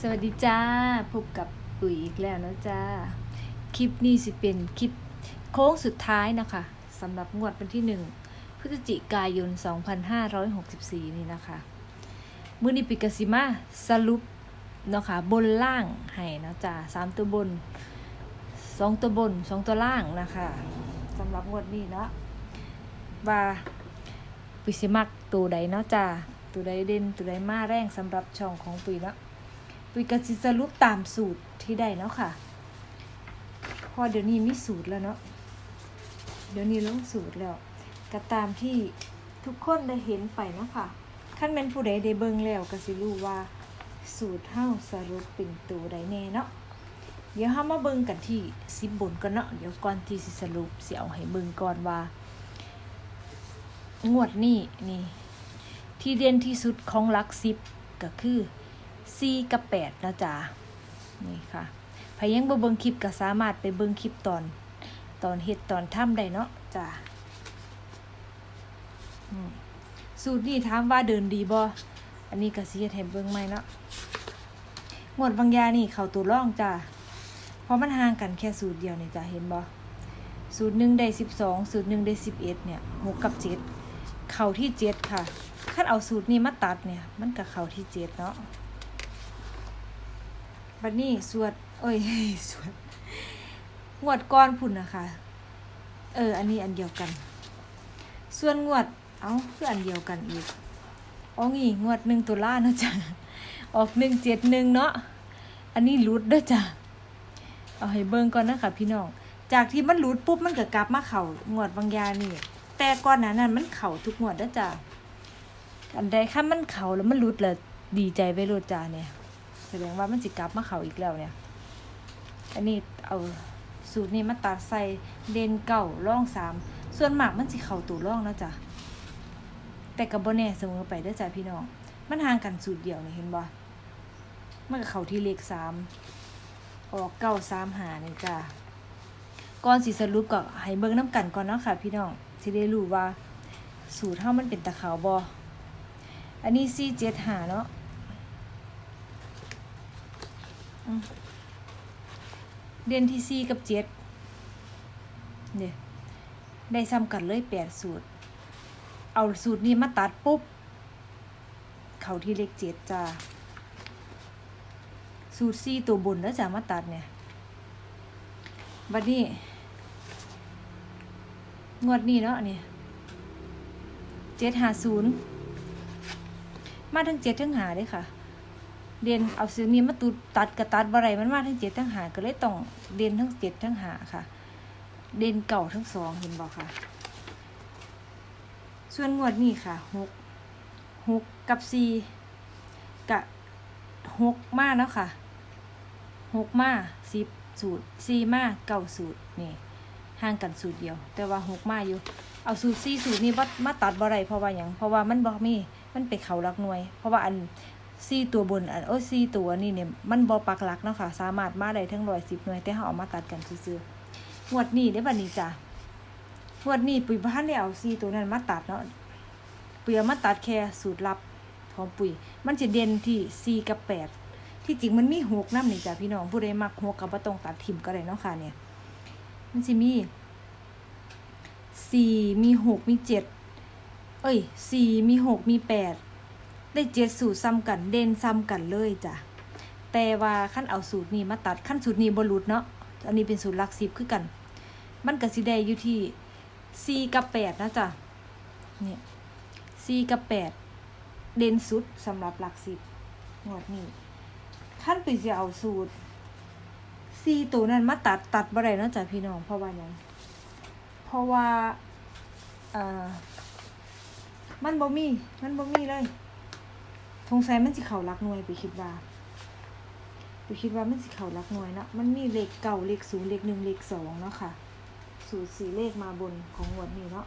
สวัสดีจ้า พบกับปุ๋ยอีกแล้วนะจ้า คลิปนี้สิเป็นคลิปโค้งสุดท้ายนะคะสำหรับงวดวันที่หนึ่งพฤศจิกายน 2564 นี่นะคะ มือนีปิกาซิมาสรุปเนาะค่ะบนล่างให้นะจ้าสามตัวบนสองตัวบนสองตัวล่างนะคะสำหรับงวดนี้เนาะว่าปิสิมักตัวใดเนาะจ้าตัวใดเด่นตัวใดมาแรงสำหรับช่องของปุ๋ยเนาะ ปุยกสิสรุปตามสูตรที่ได้เนาะค่ะ พอเดี๋ยวนี้มีสูตรแล้วเนาะ เดี๋ยวนี้ลงสูตรแล้ว ก็ตามที่ทุกคนได้เห็นไปเนาะค่ะขั้นเป็นผู้ใดได้เบิ่งแล้วก็สิรู้ว่าสูตรเฮาสรุปเป็นตัวใดแน่เนาะ เดี๋ยวเฮามาเบิ่งกันที่สิบบนก่อนเนาะ เดี๋ยวก่อนที่สิสรุปสิเอาให้เบิ่งก่อนว่า งวดนี้นี่ ที่เด่นที่สุดของหลักสิบก็คือ 4กับ8นะจ๊ะนี่ค่ะใครยังบ่เบิ่งคลิปก็สามารถไปเบิ่งคลิปตอน ตอนเฮ็ดตอนทำได้เนาะจ้ะสูตรนี้ถามว่าเดินดีบ่อันนี้ก็สิเฮ็ดให้เบิ่งใหม่เนาะงวดบางยานี่เข้าตัวร่องจ้ะเพราะมันห่างกันแค่สูตรเดียวนี่จ้ะเห็นบ่สูตรหนึ่งได้12สูตรหนึ่งได้11เอ็ดเนี่ยหกกับ7เข้าที่7ค่ะคันเอาสูตรนี้มาตัดเนี่ย มันก็เข้าที่7เนาะ บัดนี้สวด เอ้ยสวดงวดก้อนพุ่นนะคะ เออ อันนี้อันเดียวกัน ส่วนงวด เอ้าคืออันเดียวกันอีกอ๋องี้งวดหนึ่งตุลาเนาะจ้ะออกหนึ่งเจ็ดหนึ่งเนาะ อันนี้รุดเด้อจ้ะ เอาให้เบิ่งก่อนนะคะพี่น้อง จากที่มันรุดปุ๊บมันก็กลับมาเข่างวดบางยานี่ แต่ก่อนหน้านั้นมันเข่าทุกงวดเด้อจ้ะ อันใดคันมันเข่าแล้วมันรุดเลยดีใจไปโลดจ้าเนี่ย แสดงว่ามันสิกลับมาเขาอีกแล้วเนี่ย อันนี้เอาสูตรนี้มาตัดใส่เดนเก่าร่องสาม ส่วนหมากมันสิเข่าตัวร่องนะจ๊ะ แต่กับโบแน่เสมอไปเด้อจ้ะพี่น้อง มันห่างกันสูตรเดียวนี่เห็นบ่มันก็เข่าที่เลขสามออกเก้าสามหาเนี่ยจ้ะก่อนสิสรุปก็ให้เบิ่งน้ำกันก่อนเนาะค่ะ พี่น้องสิได้รู้ว่าสูตรเฮามันเป็นตะขาวบ่อันนี้สี่เจ็ดหาเนาะ เดือนที่สี่กับเจ็ดเนี่ยได้ซ้ำกันเลยแปดสูตร เอาสูตรนี้มาตัดปุ๊บ เขาที่เลขเจ็ดจ้า สูตรสี่ตัวบนแล้วจะมาตัดเนี่ยบัดนี้ งวดนี้เนาะเนี่ยเจ็ดหาศูนย์มาทั้งเจ็ดทั้งหาเลยค่ะ เรียนเอาซื้อมีมาตุดตัดกระตัดบ่ไรมันมาทั้งเจ็ดทั้งหาก็เลยต้องเรียนทั้งเจ็ดทั้งหาค่ะ เรียนเก่าทั้งสองเห็นบอกค่ะ ส่วนงวดนี้ค่ะหกหกกับสี่กะหกมาแล้วค่ะหกมาสิบสูตรสี่มาเก้าสูตรนี่ห่างกันสูตรเดียว แต่ว่าหกมาอยู่ เอาสูตรสี่สูตรนี้มาตัดบ่ไรเพราะว่าอย่างเพราะว่ามันบ่มีมันไปเขารักหน่วย เพราะว่าอัน สี่ตัวบนอันโอ้สี่ตัวนี่เนี่ยมันบอปักหลักเนาะค่ะ สามารถมาได้ทั้งร้อยสิบหน่วย แต่เขาเอามาตัดกันซื่อๆงวดนี้ได้บัดนี้จ้ะงวดนี้ปุ๋ยบ้านได้เอาสี่ตัวนั้นมาตัดเนาะปุ๋ยมาตัดแค่สูตรลับของปุ๋ย มันจะเด่นที่สี่กับแปดที่จริงมันมีหกน้ำนี่จ้ะพี่น้องผู้ใดมักหกกับบ่ต้องตัดถิ่มก็ได้เนาะค่ะเนี่ย มันจะมีสี่มีหกมีเจ็ดเอ้ยสี่มีหกมีแปด ได้เจ็ดสูตรซ้ำกันเด่นซ้ำกันเลยจ้ะแต่ว่าขั้นเอาสูตรนี้มาตัดขั้นสูตรนี้บรุษเนาะอันนี้เป็นสูตรหลักสิบคือกัน มันก็สิได้อยู่ที่สี่กับแปดนะจ้ะเนี่ยสี่กับแปดเด่นสุดสำหรับหลักสิบงวดนี้ขั้นไปจะเอาสูตรสี่ตัวนั้นมาตัดตัดบ่ได้เนาะจ้ะพี่น้องเพราะว่าหยังเพราะว่าเอ่อมันบ่มีมันบ่มีเลย สงสัยมันสิเขารักหน่วยไปคิดว่าไปคิดว่ามันสิเขารักหน่วยเนาะมันมีเลขเก่าเลขศูนย์เลขหนึ่งเลขสองเนาะค่ะ สูตรสี่เลขมาบนของงวดนี้เนาะ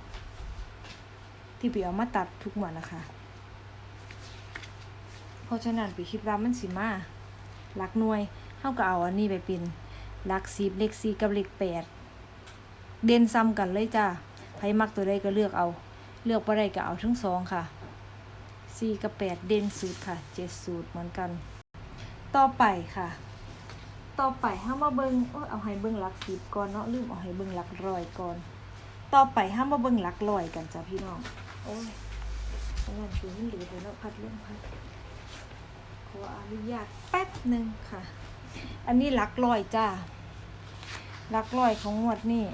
ที่ไปเอามาตัดทุกงวดนะคะ เพราะฉะนั้นไปคิดว่ามันสิมารักหน่วยเท่ากับเอาอันนี้ไปเป็นรักสิบเลขสี่กับเลขแปดเด่นซ้ำกันเลยจ้าใครมักตัวใดก็เลือกเอา เลือกบ่ได้ก็เอาทั้งสองค่ะ สี่กับแปดเด่นสูตรค่ะเจ็ดสูตรเหมือนกัน ต่อไปค่ะ ต่อไปห้ามาเบิงโอ้เอาให้เบิงหลักสิบก่อนเนาะลืมเอาให้เบิงหลักร้อยก่อน ต่อไปห้ามาเบิงหลักร้อยกันจ้ะพี่น้องโอ้ยเพรานคือมันเหลือแต่เนาะพัดเลมพัดขออนุญาตแป๊บหนึ่งค่ะ อันนี้หลักร้อยจ้าหลักร้อยของงวดนี้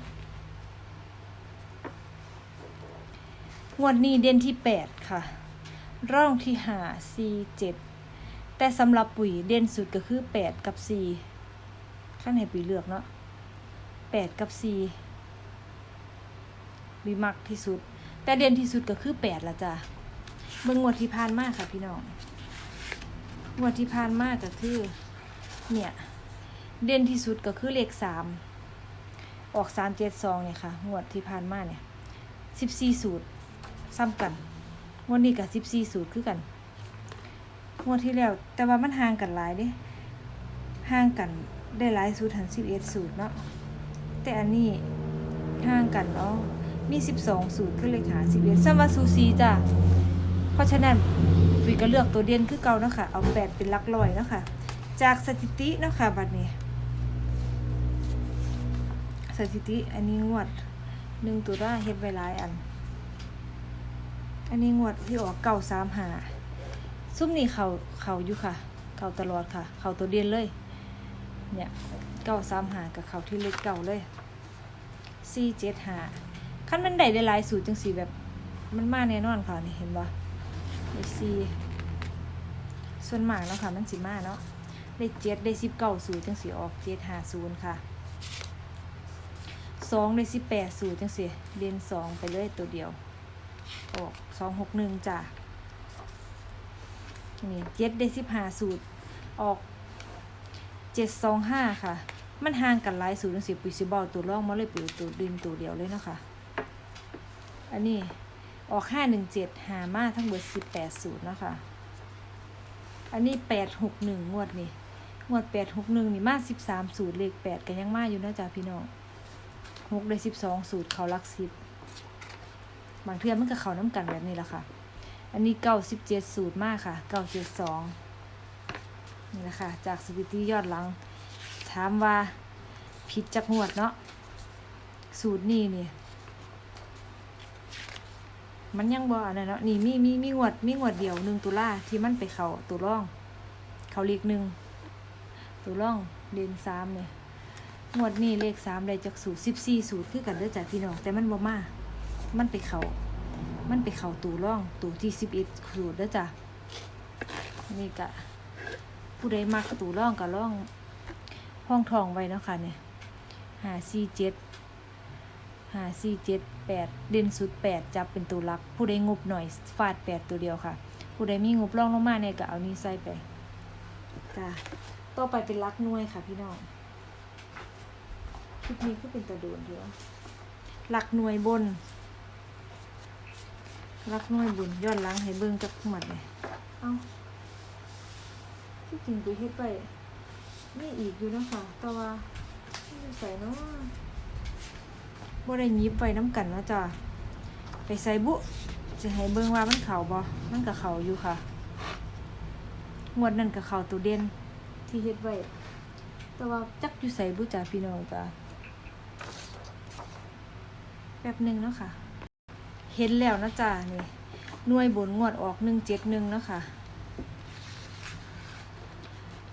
งวดนี้เด่นที่แปดค่ะ ร่องที่หา C เจ็ดแต่สำหรับปุ๋ยเด่นสุดก็คือแปดกับ C ขั้นให้ปุ๋ยเลือกเนาะแปดกับ C บีมักที่สุด แต่เด่นที่สุดก็คือแปดละจ้ะเบิ่งงวดที่ผ่านมากค่ะพี่น้องงวดที่ผ่านมากก็คือ เนี่ย เด่นที่สุดก็คือเลขสามออกสามเจ็ดสองเนี่ยค่ะงวดที่ผ่านมาเนี่ยสิบสี่สูตร ซ้ำกัน งวดนี้กับสิบสี่สูตรคือกันงวดที่แล้ว แต่ว่ามันห่างกันหลายเด้ห่างกันได้หลายสูตรถึงสิบเอ็ดสูตรเนาะแต่อันนี้ห่างกันเนาะมีสิบสองสูตรขึ้นเลยค่ะสิบเอ็ดซัมวาซูซีจ้ะเพราะฉะนั้นปุยก็เลือกตัวเด่นคือเก่าเนาะค่ะเอาแปดเป็นลักร้อยเนาะค่ะจากสถิติเนาะค่ะบัดนี้ สถิติอันนี้งวดหนึ่งตัวได้เฮ็ดไว้หลายอัน อันนี้งวดที่ออกเก่าสามหาซุ่มนี่เขาเขาอยู่ค่ะ เขาตลอดค่ะ เขาตัวเดียนเลย เนี่ยเก่าสามหากับเขาที่เล็กเก่าเลยสี่เจ็ดหาขั้นมันได้ได้หลายสูตรจังสีแบบมันมาแน่นอนค่ะนี่เห็นบ่ได้สี่ส่วนมากเนาะค่ะมันสิมาเนาะได้เจ็ดได้สิบเก้าสูตรจังสีออกเจ็ดหาศูนย์ค่ะสองได้สิบแปดสูตรจังสีเรียนสองไปเลยตัวเดียว ออกสองหกหนึ่งจ้ะนี่เจ็ดได้สิบห้าสูตร ออกเจ็ดสองห้าค่ะ มันห่างกันหลายสูตรจังสิปุยซิบอลตัวร่องมาเลยปุยตัวดินตัวเดียวเลยเนาะคะอันนี้ออกห้าหนึ่งเจ็ดหามาทั้งเบิดสิบแปดสูตรเนาะคะอันนี้แปดหกหนึ่งงวดนี่งวดแปดหกหนึ่งนี่มาสิบสามสูตรเลขแปดกันยังมาอยู่นะจ๊ะพี่น้องหกได้สิบสองสูตรเขารักสิบ บางเทื่อมันก็เขาน้ำกันแบบนี้แหละค่ะ อันนี้เก้าสิบเจ็ดสูตรมากค่ะเก้าเจ็ดสองนี่แหละค่ะ จากสถิติยอดหลัง ถามว่าผิดจากงวดเนาะสูตรนี่นี่มันยังบ่อนเนาะนี่มีมีมีงวดมีงวดเดียวหนึ่งตุลาที่มันไปเขาตัวร่อง เขาเลขหนึ่งตัวร่องเดนสามเนี่ยงวดนี้เลขสามได้จากสูตรสิบสี่สูตรคือกันเด้อจ้ะพี่น้องแต่มันบ่มา มันไปเขามันไปเขาตูร่องตูที่สิบเอ็ดสูตรเด้อจ้ะนี่กะผู้ใดมักตูร่องกับร่องห้องทองไว้เนาะค่ะเนี่ยหาสี่เจ็ดหาสี่เจ็ดแปดเด่นสุดแปดจับเป็นตัวลัก ผู้ใดงบหน่อยฟาดแปดตัวเดียวค่ะ ผู้ใดมีงบร่องลงมาเนี่ยก็เอานี้ใส่ไปจ้ะต่อไปเป็นลักน่วยค่ะพี่น้องคลิปนี้ก็เป็นตะโดนเดียวหลักหน่วยบน รักน้อยบุญย้อนหล้างให้เบิ่งจักหมัดเลยเอาที่จริงกูเฮ็ดไปนี่อีกอยู่นะคะแต่ว่าใส่เนาะบ่ได้หยิบไปน้ำกันนาะจ้ะไปใส่บุจะให้เบิ่งว่ามันเข่าบ่มันกับเข่าอยู่ค่ะงวดนั้นกับเข่าตัวเด่นที่เฮ็ดไว้แต่ว่าจักอยู่ใส่บุจ้าพี่น้องจ้าแป๊บหนึ่งเนาะค่ะ เห็นแล้วนะจ๊ะนี่หน่วยบนงวดออกหนึ่งเจ็ดหนึ่งนาะคะ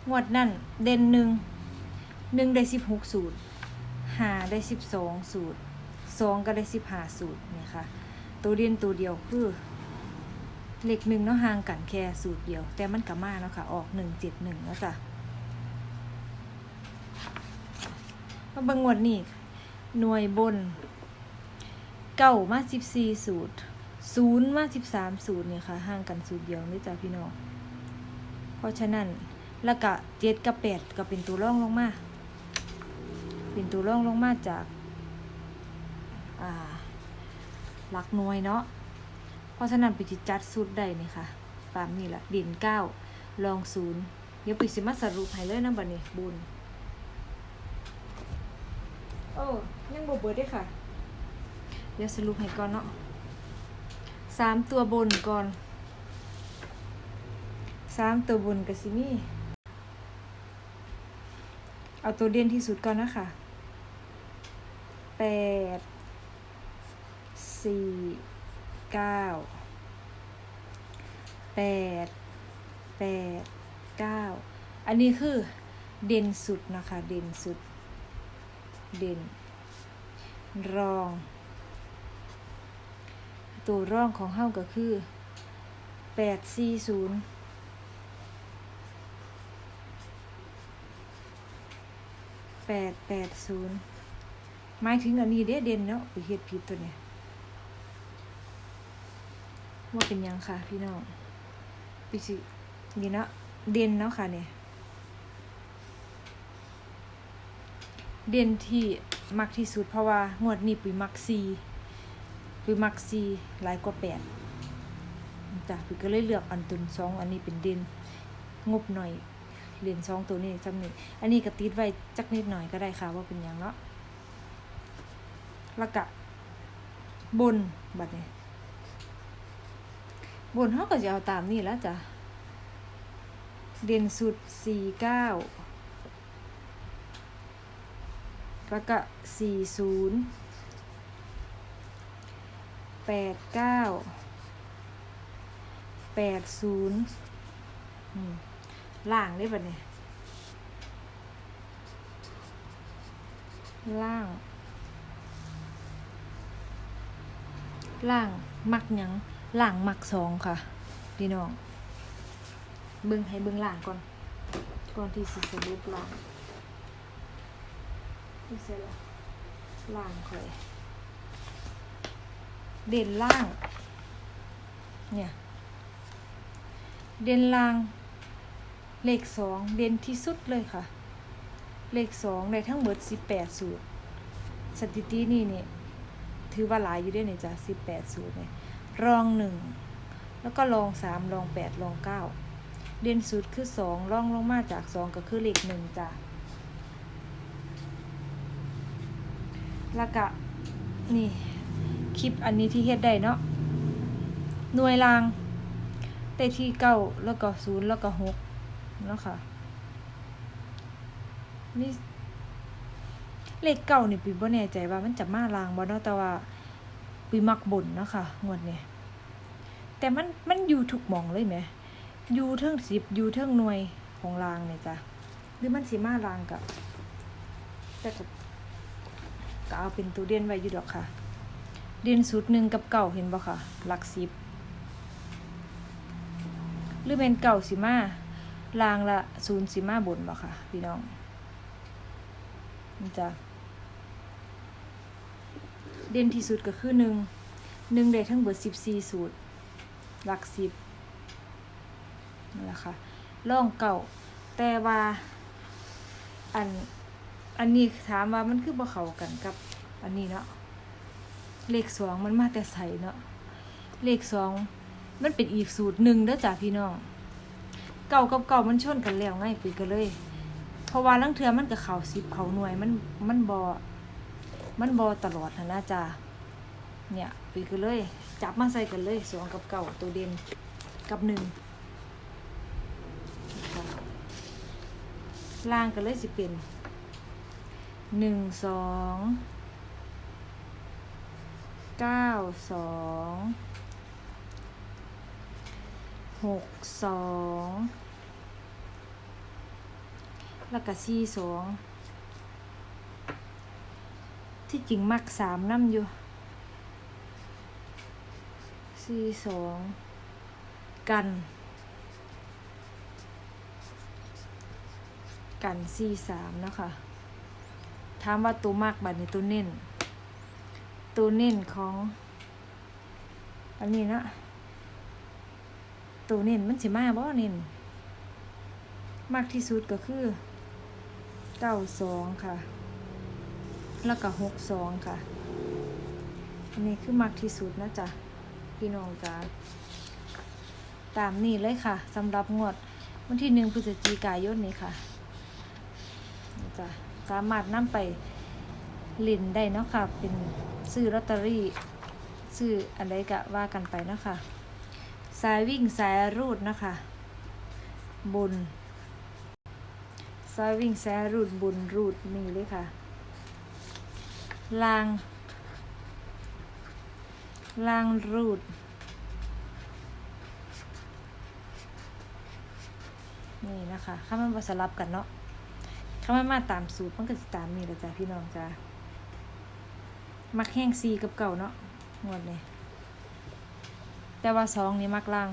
งวดนั่นเด่นหนึ่งหนึ่งได้สิบหกสูตรหาได้สิบสองสูตรสองก็ได้สิบห้าสูตรนี่ค่ะ ตัวเด่นตัวเดียวคือเหลขหนึ่งเนาะห่างกันแค่สูตรเดียว แต่มันกับมาเนาะค่ะ ออกหนึ่งเจ็ดหนึ่งแล้วจ้ะมาบางงวดนี่หน่วยบน เก้ามาสิบสี่สูตรศูนย์มาสิบสามสูตรเนี่ยค่ะ ห่างกันสูตรเดียวนี่จ้ะพี่น้อง เพราะฉะนั้นแล้วก็เจ็ดกับแปดก็เป็นตัวร่องลงมา เป็นตัวร่องลงมาจากอ่าหลักหน่วยเนาะ เพราะฉะนั้นไปจิจัดสูตรได้นี่ค่ะตามนี่แหละด่นเก้าลองศูนย์เดี๋ยวไปสิมาสรุปให้เลยนะบัดนี้บุญโอ้ยังบ่เบิดได้ค่ะ เดี๋ยวสรุปให้ก่อนเนาะสามตัวบนก่อนสามตัวบนกับซิมี่เอาตัวเด่นที่สุดก่อนนะคะแปดสี่เก้าแปดแปดเก้าอันนี้คือเด่นสุดนะคะ เด่นสุด เด่นรอง ตัวร่องของเฮาก็คือแปดสี่ศูนย์แปดแปดศูนย์หมายถึงอันนี้เด้เด่นเนาะไปเฮ็ดผิดตัวเนี้ยว่าเป็นยังค่ะพี่น้องปิสินี่เนาะเด่นเนาะค่ะเนี่ยเด่นที่มักที่สุดเพราะว่างวดนี้ปุยมักซี ปุยมักซีหลายกว่าแปดจ้ะปุยก็เลยเลือกอันตุนสองอันนี้เป็นเด่นงบหน่อยเรียนสองตัวนี้จำนี้อันนี้ก็ติดไว้จักนิดหน่อยก็ได้ค่ะว่าเป็นอย่างเนาะแล้วก็บนบัดนี้บนเขาก็จะเอาตามนี่แล้วจ้ะเด่นสุดสี่เก้าแล้วก็สี่ศูนย์ แปดเก้าแปดศูนย์ล่างได้ปะเนี่ยล่าง ล่างมักยังล่างมักสองค่ะพี่น้องเบิ่งให้เบิ่งล่างก่อน ก่อนที่สิสรุปล่างนี่เสร็จแล้วล่างค่อย เด่นล่าง เนี่ย เด่นล่าง เลขสองเด่นที่สุดเลยค่ะ เลขสองในทั้งหมดสิบแปดสูตร สถิตินี่เนี่ยถือว่าหลายอยู่ด้วยเนี่ยจ้ะสิบแปดสูตรเนี่ยรองหนึ่งแล้วก็รองสามรองแปดรองเก้าเด่นสุดคือสองรองลงมาจากสองก็คือเลขหนึ่งจ้ะแล้วก็นี่ คลิปอันนี้ที่เฮ็ดได้เนาะหน่วยรางได้ที่เก้าแล้วก็ศูนย์แล้วก็หกเนาะค่ะนี่เลขเก้านี่ปีบ่แน่ใจว่ามันจะมารางบ่เนาะแต่ว่าปีมักบ่นเนาะค่ะงวดนี้แต่มันมันอยู่ทุกหมองเลยไหมอยู่เทิงสิบอยู่เทิงหน่วยของรางเนี่ยจ้ะหรือมันสิมารางกับแต่กับก็เอาเป็นตัวเด่นไว้อยู่ดอกค่ะ เด่นสุดหนึ่งกับเก่าเห็นบ่ค่ะ หลักสิบ หรือเป็นเก่าสิมาลางละศูนย์สิมาบนบ่ค่ะ พี่น้องนี่จ้ะเด่นที่สุดก็คือหนึ่งหนึ่งได้ทั้งเบิดสิบสี่สูตร หลักสิบนั่นแหละค่ะล่องเก่า แต่ว่า อัน อันนี้ถามว่ามันคือบ่เข้ากันกับ อันนี้เนาะ เลขสองมันมาแต่ใสเนาะเลขสองมันเป็นอีกสูตรหนึ่งเด้อจ้ะพี่น้องเก่ากับเก่ามันชนกันแล้วไงปุยก็เลย เพราะว่าลังเทือมันกับเขาสิบเขาหน่วยมันมันบอมันบอตลอดนะนะจ้ะเนี่ยปุยก็เลย จับมาใส่กันเลยสองกับเก่าตัวเด่นกับหนึ่งล่างกันเลยสิเป็นหนึ่งสอง เก้าสองหกสองแล้วก็สี่สองที่จริงมักสามน้ำอยู่สี่สองกันกันสี่สามนะคะถามว่าตัวมากบัดนี้ตัวเน้น ตัวเน้นของ อันนี้นะตัวเน้นมันสิมาบ่เน้นมากที่สุดก็คือเก้าสองค่ะ แล้วก็หกสองค่ะ อันนี้คือมากที่สุดนะจ๊ะพี่น้องจ้าตามนี้เลยค่ะสำหรับงวดวันที่หนึ่งพฤศจิกายนนี้ค่ะจ้ะสามารถนำไปลินได้เนาะค่ะเป็น ซื้อลอตเตอรี่ซื้ออะไรกะว่ากันไปนะคะสายวิ่งสายรูดนะคะบนซอยวิ่งแซรูดบุญรูดนี่เลยค่ะลางลางรูดนี่นะคะข้ามันบสลับกันเนาะข้ามันมาตามสูตรมันก็จะตามนี่แหละจ้ะพี่น้องจ้ะ มักแห้งซีกับเก่าเนาะงวดนี้แต่ว่าสองนี่มักล่าง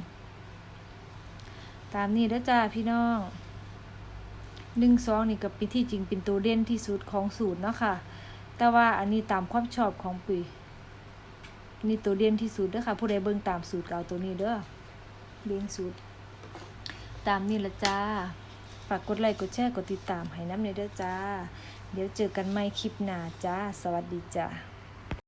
ตามนี้เด้อจ้าพี่น้องหนึ่งสองนี่กับปีที่จริงเป็นตัวเด่นที่สุดของสูตรเนาะค่ะ แต่ว่าอันนี้ตามความชอบของปุ๋ยนี่ตัวเด่นที่สุดเด้อค่ะ ผู้ใดเบิ่งตามสูตรก็เอาตัวนี้เด้อเลี้งสูตร ตามนี่ละจ้าฝากกดไลค์กดแชร์กดติดตามให้น้ำเนยเด้อจ้า เดี๋ยวเจอกันใหม่คลิปหน้าจ้า สวัสดีจ้า